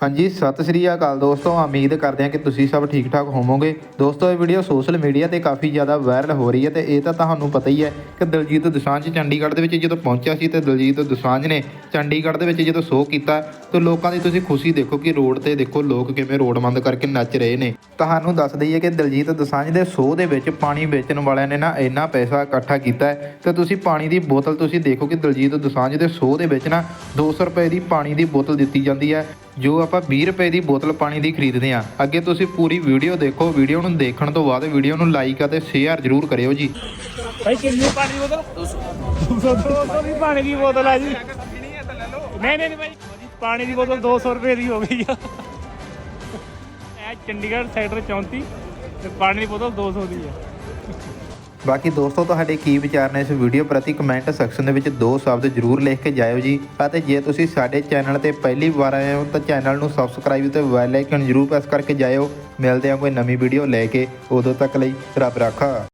ਹਾਂਜੀ, ਸਤਿ ਸ੍ਰੀ ਅਕਾਲ ਦੋਸਤੋ। ਉਮੀਦ ਕਰਦੇ ਹਾਂ ਕਿ ਤੁਸੀਂ ਸਭ ਠੀਕ ਠਾਕ ਹੋਵੋਗੇ। ਦੋਸਤੋ, ਇਹ ਵੀਡੀਓ ਸੋਸ਼ਲ ਮੀਡੀਆ ਤੇ ਕਾਫੀ ਜ਼ਿਆਦਾ ਵਾਇਰਲ ਹੋ ਰਹੀ ਹੈ ਤੇ ਇਹ ਤਾਂ ਤੁਹਾਨੂੰ ਪਤਾ ਹੀ ਹੈ ਕਿ ਦਲਜੀਤ ਦੁਸਾਂਝ ਚੰਡੀਗੜ੍ਹ ਦੇ ਵਿੱਚ ਜਦੋਂ ਪਹੁੰਚਿਆ ਸੀ ਤੇ ਦਲਜੀਤ ਦੁਸਾਂਝ ਨੇ ਚੰਡੀਗੜ੍ਹ ਦੇ ਵਿੱਚ ਜਦੋਂ ਸ਼ੋਅ ਕੀਤਾ, ਤੇ ਲੋਕਾਂ ਦੀ ਤੁਸੀਂ ਖੁਸ਼ੀ ਦੇਖੋ ਕਿ ਰੋਡ ਤੇ ਦੇਖੋ ਲੋਕ ਕਿਵੇਂ ਰੋਡ ਬੰਦ ਕਰਕੇ ਨੱਚ ਰਹੇ ਨੇ। ਤੁਹਾਨੂੰ ਦੱਸ ਦਈਏ ਕਿ ਦਲਜੀਤ ਦੋਸਾਂਝ ਦੇ ਸ਼ੋਅ ਦੇ ਵਿੱਚ ਪਾਣੀ ਵੇਚਣ ਵਾਲਿਆਂ ਨੇ ਨਾ ਇੰਨਾ ਪੈਸਾ ਇਕੱਠਾ ਕੀਤਾ ਹੈ ਤੇ ਤੁਸੀਂ ਪਾਣੀ ਦੀ ਬੋਤਲ ਤੁਸੀਂ ਦੇਖੋ ਕਿ ਦਲਜੀਤ ਦੋਸਾਂਝ ਦੇ ਸ਼ੋਅ ਦੇ ਵਿੱਚ ਨਾ 200 ਰੁਪਏ ਦੀ ਪਾਣੀ ਦੀ ਬੋਤਲ ਦਿੱਤੀ ਜਾਂਦੀ ਹੈ। ਜੋ ਆਪਾਂ 20 ਰੁਪਏ ਦੀ ਬੋਤਲ ਪਾਣੀ ਦੀ ਖਰੀਦਦੇ ਹਾਂ। ਅੱਗੇ ਤੁਸੀਂ ਪੂਰੀ ਵੀਡੀਓ ਦੇਖੋ। ਵੀਡੀਓ ਨੂੰ ਦੇਖਣ ਤੋਂ ਬਾਅਦ ਵੀਡੀਓ ਨੂੰ ਲਾਈਕ ਅਤੇ ਸ਼ੇਅਰ ਜ਼ਰੂਰ ਕਰਿਓ ਜੀ। ਭਾਈ, ਕਿੰਨੀ ਪਾਣੀ ਦੀ ਬੋਤਲ? 200 200 ਦੀ ਪਾਣੀ ਦੀ ਬੋਤਲ ਆ ਜੀ। ਨਹੀਂ ਨਹੀਂ ਨਹੀਂ ਭਾਈ। ਪਾਣੀ ਦੀ ਬੋਤਲ 200 ਰੁਪਏ ਦੀ ਹੋ ਗਈ ਆ। ਇਹ ਚੰਡੀਗੜ੍ਹ ਸੈਕਟਰ 34 ਤੇ ਪਾਣੀ ਦੀ ਬੋਤਲ 200 ਦੀ ਆ। ਬਾਕੀ ਦੋਸਤੋ, ਤੁਹਾਡੇ ਕੀ ਵਿਚਾਰ ਨੇ ਇਸ ਵੀਡੀਓ ਪ੍ਰਤੀ ਕਮੈਂਟ ਸੈਕਸ਼ਨ ਦੇ ਵਿੱਚ ਦੋ ਸ਼ਬਦ ਜ਼ਰੂਰ ਲਿਖ ਕੇ ਜਾਇਓ ਜੀ। ਅਤੇ ਜੇ ਤੁਸੀਂ ਸਾਡੇ ਚੈਨਲ ਤੇ ਪਹਿਲੀ ਵਾਰ ਆਏ ਹੋ, ਤਾਂ ਚੈਨਲ ਨੂੰ ਸਬਸਕ੍ਰਾਈਬ ਤੇ ਬੈਲ ਆਈਕਨ ਜ਼ਰੂਰ ਪ੍ਰੈਸ ਕਰਕੇ ਜਾਇਓ। ਮਿਲਦੇ ਹਾਂ ਕੋਈ ਨਵੀਂ ਵੀਡੀਓ ਲੈ ਕੇ। ਉਦੋਂ ਤੱਕ ਲਈ ਰੱਬ ਰਾਖਾ।